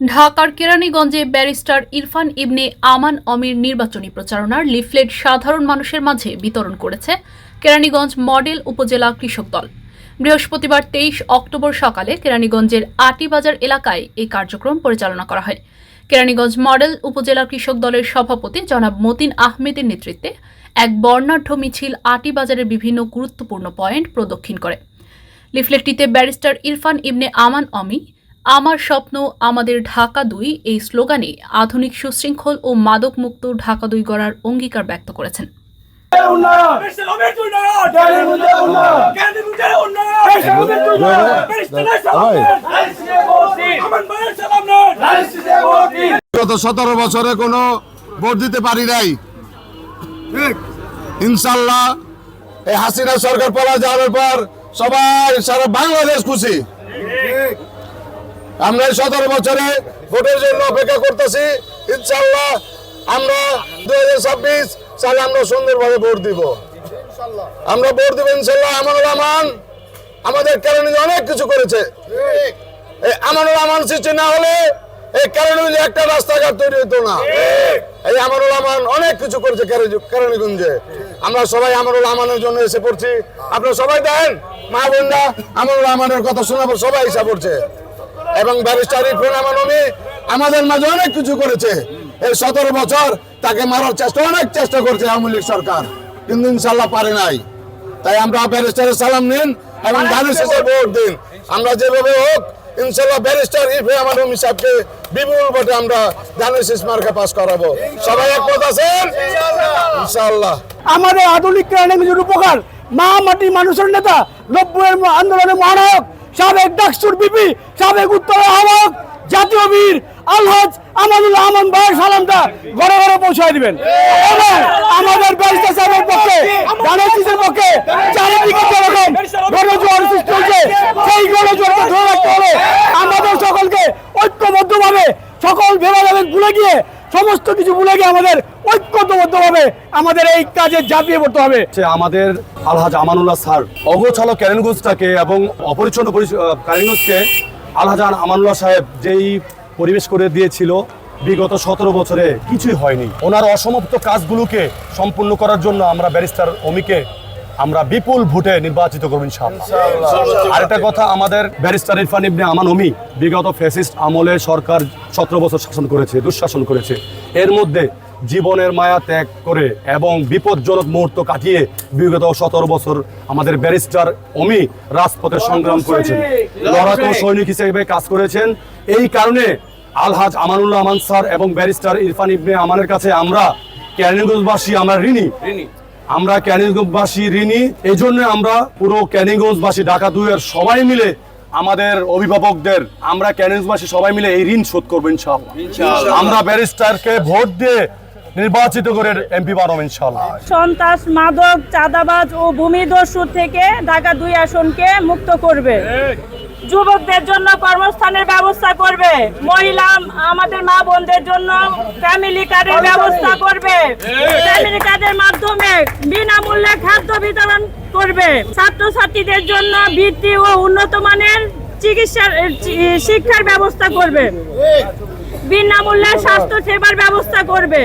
ঢাকার কেরানীগঞ্জে ব্যারিস্টার ইরফান ইবনে আমান অমির নির্বাচনী প্রচারণার লিফলেট সাধারণ মানুষের মাঝে বিতরণ করেছে কেরানীগঞ্জ মডেল উপজেলা কৃষক দল। বৃহস্পতিবার তেইশ অক্টোবর সকালে কেরানীগঞ্জের আটিবাজার এলাকায় এই কার্যক্রম পরিচালনা করা হয়। কেরানীগঞ্জ মডেল উপজেলা কৃষক দলের সভাপতি জনাব মতিন আহমেদের নেতৃত্বে এক বর্ণাঢ্য মিছিল আটিবাজারের বিভিন্ন গুরুত্বপূর্ণ পয়েন্ট প্রদক্ষিণ করে। লিফলেটটিতে ব্যারিস্টার ইরফান ইবনে আমান অমি আমার স্বপ্ন, আমাদের ঢাকা দুই এই স্লোগানে আধুনিক সুশৃঙ্খল ও মাদকমুক্ত ঢাকা দুই গড়ার অঙ্গীকার ব্যক্ত করেছেন। গত সতেরো বছরে কোনো ভোট দিতে পারি নাই। ইনশাল্লাহ এই হাসিনা সরকার পলা যাওয়ার পর সবাই সারা বাংলাদেশ খুশি। আমরা সতেরো বছরে ভোটের জন্য অপেক্ষা করতেছি। ইনশাল্লাহ আমরা দু হাজার ছাব্বিশ সালে আমরা সুন্দরভাবে ভোট দিব। আমরা ভোট দিব ইনশাল্লাহ আমানুর রহমান আমাদের কারণে অনেক কিছু করেছে। এই আমানুর রহমান সৃষ্টি না হলে এই কারণে একটা রাস্তাঘাট তৈরি হতো না। এই আমানুর রহমান অনেক কিছু করেছে কেরানীগঞ্জে আমরা সবাই আমানুর রহমানের জন্য এসে পড়ছি। আপনারা সবাই দেন। মা বোনরা, আমানুর রহমানের কথা শোনাবো, সবাই এসে পড়ছে। এবং ব্যারিস্টার আমানমি আমাদের মাঝে অনেক কিছু করেছে। এই সতেরো বছর তাকে মারার চেষ্টা অনেক চেষ্টা করছে আওয়ামী লীগ সরকার। কিন্তু ইনশাল্লাহ পারে নাই। তাই আমরা ব্যারিস্টারের সালাম নিন এবং ধানের শেষে ভোট দিন। আমরা যেভাবে হোক ইনশাল্লাহ ব্যারিস্টার ইরফে আমার সাহেবকে বিপুল ভোটে আমরা ধানের শেষ মার্কা পাস করাবো। সবাই একমত আছেন? ইনশাল্লাহ আমাদের আধুনিক উপকার। মা মাটি মানুষের নেতা নব্বইয়ের আন্দোলনের মহানায়ক সাবেক ডাকসুর বিপি, সাবেক উত্তর আহ্বায়ক, জাতীয় বীর আলহাজ আমানুল্লাহ আমান ভাইয়ের সালামটা ঘরে ঘরে পৌঁছায় দিবেন। এবং আমাদের ব্যারিস্টার সাহেবের পক্ষে গানের পক্ষে চারিদিকে যেরকম গণজোয়ার সৃষ্টি হয়েছে, সেই গণজোয়ারকে ধরে রাখতে হবে আমাদের সকলকে ঐক্যবদ্ধভাবে সকল ভেদাভেদ ভুলে গিয়ে সমস্ত কিছু ভুলে গিয়ে আমাদের ঐক্যবদ্ধভাবে আমাদের এই কাজে ঝাঁপিয়ে পড়তে হবে। হচ্ছে আমাদের আলহাজ আমানুল্লাহ স্যার অগোছালো ক্যারেনগঞ্জটাকে এবং অপরিচ্ছন্ন পরিচ- আহ, ক্যারেনগঞ্জকে আলহাজ আমানুল্লাহ সাহেব যেই পরিবেশ করে দিয়েছিল বিগত সতেরো বছরে কিছুই হয়নি। ওনার অসমাপ্ত কাজগুলোকে সম্পূর্ণ করার জন্য আমরা ব্যারিস্টার অমিকে আমরা বিপুল ভোটে নির্বাচিত করব ইনশাআল্লাহ। আরেকটা কথা আমাদের ব্যারিস্টার ইরফান ইবনে আমান অমি বিগত ফ্যাসিস্ট আমলে সরকার সতেরো বছর শাসন করেছে দুঃশাসন করেছে। এর মধ্যে জীবনের মায়া ত্যাগ করে এবং বিপজ্জনক মুহূর্ত কাটিয়ে বিগত সতেরো বছর আমাদের ব্যারিস্টার অমি রাজপথে সংগ্রাম করেছেন। লড়াকু সৈনিক। হিসেবে কাজ করেছেন। এই কারণে আলহাজ আমানুল্লাহ আমান স্যার এবং ব্যারিস্টার ইরফান ইবনে আমানের কাছে আমরা ক্যানিগঞ্জবাসী আমরা ঋণী। আমরা ক্যানিগঞ্জবাসী ঋণী। এই জন্য আমরা পুরো ক্যানিগঞ্জবাসী ঢাকা দুইয়ের সবাই মিলে আমাদের অভিভাবকদের আমরা ক্যানিগঞ্জবাসী সবাই মিলে এই ঋণ শোধ করব ইনশাআল্লাহ। আমরা ব্যারিস্টারকে ভোট দিয়ে নির্বাচিত করে এমপি বানাবো ইনশাআল্লাহ। সন্ত্রাস মাদক চাঁদাবাজ ও ভূমিদস্যু থেকে ঢাকা দুই আসনকে মুক্ত করবে। যুবকদের জন্য কর্মস্থানের ব্যবস্থা করবে। মহিলা, আমাদের মা বোনদের জন্য ফ্যামিলি কার্ডের ব্যবস্থা করবে। ফ্যামিলি কার্ডের মাধ্যমে বিনামূল্যে খাদ্য বিতরণ করবে। ছাত্রছাত্রীদের জন্য বৃত্তি ও উন্নত মানের চিকিৎসার শিক্ষার ব্যবস্থা করবে। বিনামূল্যে স্বাস্থ্য সেবার ব্যবস্থা করবে।